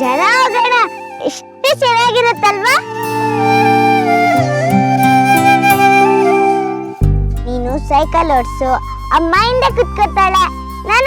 ಜಲಾವರಣ ಎಷ್ಟು ಚೆನ್ನಾಗಿರುತ್ತಲ್ವಾ? ನೀನು ಸೈಕಲ್ ಓಡಿಸು ಅಮ್ಮ ಹಿಂದೆ ಕುತ್ಕೋತಾಳೆ. ನಾನು